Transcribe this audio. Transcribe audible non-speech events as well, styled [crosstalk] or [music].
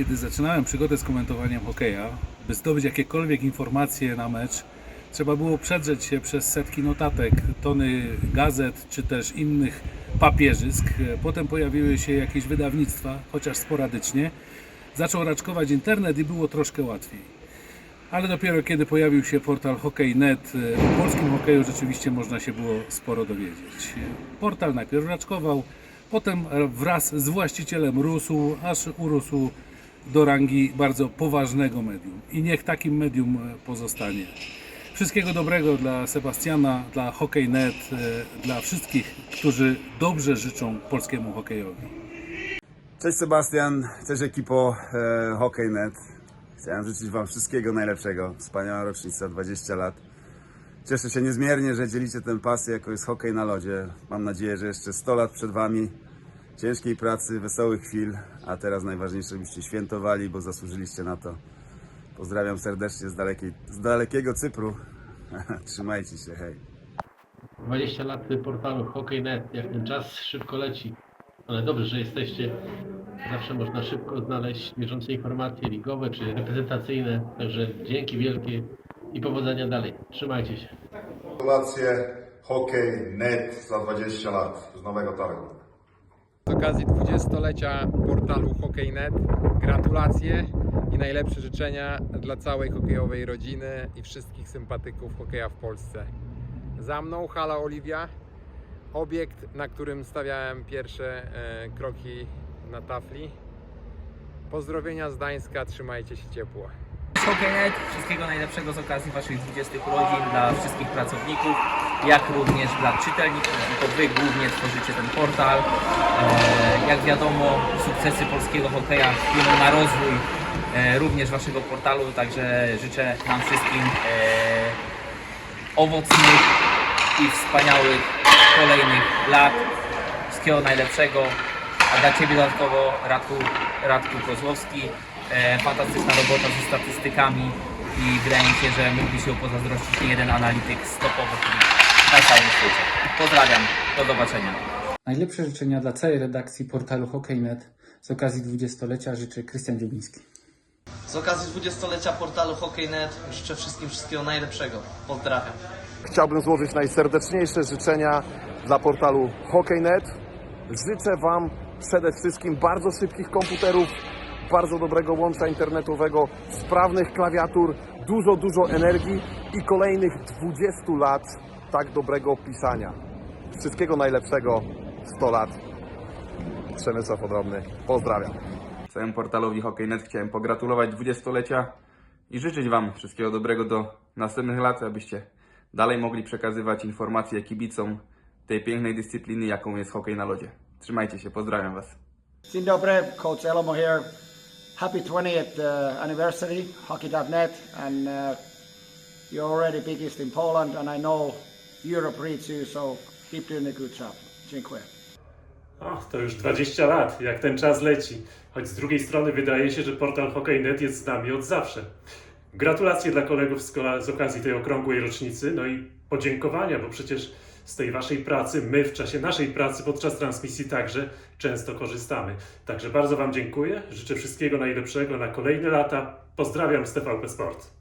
kiedy zaczynałem przygodę z komentowaniem hokeja, by zdobyć jakiekolwiek informacje na mecz, trzeba było przedrzeć się przez setki notatek, tony gazet czy też innych papierzysk. Potem pojawiły się jakieś wydawnictwa, chociaż sporadycznie. Zaczął raczkować internet i było troszkę łatwiej. Ale dopiero kiedy pojawił się portal Hockey.net, e, o polskim hokeju rzeczywiście można się było sporo dowiedzieć. Portal najpierw raczkował, potem wraz z właścicielem rósł, aż urósł do rangi bardzo poważnego medium. I niech takim medium e, pozostanie. Wszystkiego dobrego dla Sebastiana, dla Hockey.net, e, dla wszystkich, którzy dobrze życzą polskiemu hokejowi. Cześć Sebastian, cześć ekipo e, Hockey.net. Chciałem życzyć Wam wszystkiego najlepszego. Wspaniała rocznica, 20 lat. Cieszę się niezmiernie, że dzielicie tę pasję, jaką jest hokej na lodzie. Mam nadzieję, że jeszcze 100 lat przed Wami ciężkiej pracy, wesołych chwil, a teraz najważniejsze, żebyście świętowali, bo zasłużyliście na to. Pozdrawiam serdecznie z, dalekiej, z dalekiego Cypru. [laughs] Trzymajcie się, hej. 20 lat portalu Hockey.net, jak ten czas szybko leci. Ale dobrze, że jesteście. Zawsze można szybko znaleźć bieżące informacje ligowe czy reprezentacyjne. Także dzięki wielkie i powodzenia dalej. Trzymajcie się. Gratulacje Hokej.net za 20 lat z Nowego Targu. Okazji 20-lecia portalu Hockey.net gratulacje i najlepsze życzenia dla całej hokejowej rodziny i wszystkich sympatyków hokeja w Polsce. Za mną hala Oliwia, obiekt, na którym stawiałem pierwsze e, kroki na tafli. Pozdrowienia z Gdańska, trzymajcie się ciepło. Wszystkiego najlepszego z okazji Waszych 20 urodzin dla wszystkich pracowników, jak również dla czytelników, bo Wy głównie tworzycie ten portal. E, Jak wiadomo, sukcesy polskiego hokeja wpłyną na rozwój e, również Waszego portalu, także życzę nam wszystkim e, owocnych i wspaniałych kolejnych lat. Wszystkiego najlepszego. A dla Ciebie dodatkowo Radku, Radku Kozłowski. E, fantastyczna robota ze statystykami i wydaje mi się, że mógłby się pozazdrościć nie jeden analityk stopowy na całym świecie. Pozdrawiam, do zobaczenia. Najlepsze życzenia dla całej redakcji portalu Hockey.net z okazji 20-lecia życzy Krystian Dziubiński. Z okazji 20-lecia portalu Hockey.net życzę wszystkim wszystkiego najlepszego. Pozdrawiam. Chciałbym złożyć najserdeczniejsze życzenia dla portalu Hockey.net. Życzę Wam przede wszystkim bardzo szybkich komputerów, bardzo dobrego łącza internetowego, sprawnych klawiatur, dużo, dużo energii i kolejnych 20 lat tak dobrego pisania. Wszystkiego najlepszego, 100 lat. Przemysław Odrobny, pozdrawiam. Całym portalowi Hockey.net chciałem pogratulować 20-lecia i życzyć Wam wszystkiego dobrego do następnych lat, abyście dalej mogli przekazywać informacje kibicom tej pięknej dyscypliny, jaką jest hokej na lodzie. Trzymajcie się, pozdrawiam Was. Dzień dobry, Coach Elmo here. Happy 20th uh, anniversary, hockey.net, and uh, you're already biggest in Poland, and I know Europe reads you, so keep doing a good job. Dziękuję. O, to już 20 lat, jak ten czas leci. Choć z drugiej strony wydaje się, że portal Hockey.net jest z nami od zawsze. Gratulacje dla kolegów z, z okazji tej okrągłej rocznicy, no i podziękowania, bo przecież z tej waszej pracy, my w czasie naszej pracy podczas transmisji także często korzystamy. Także bardzo wam dziękuję, życzę wszystkiego najlepszego na kolejne lata. Pozdrawiam z TVP Sport.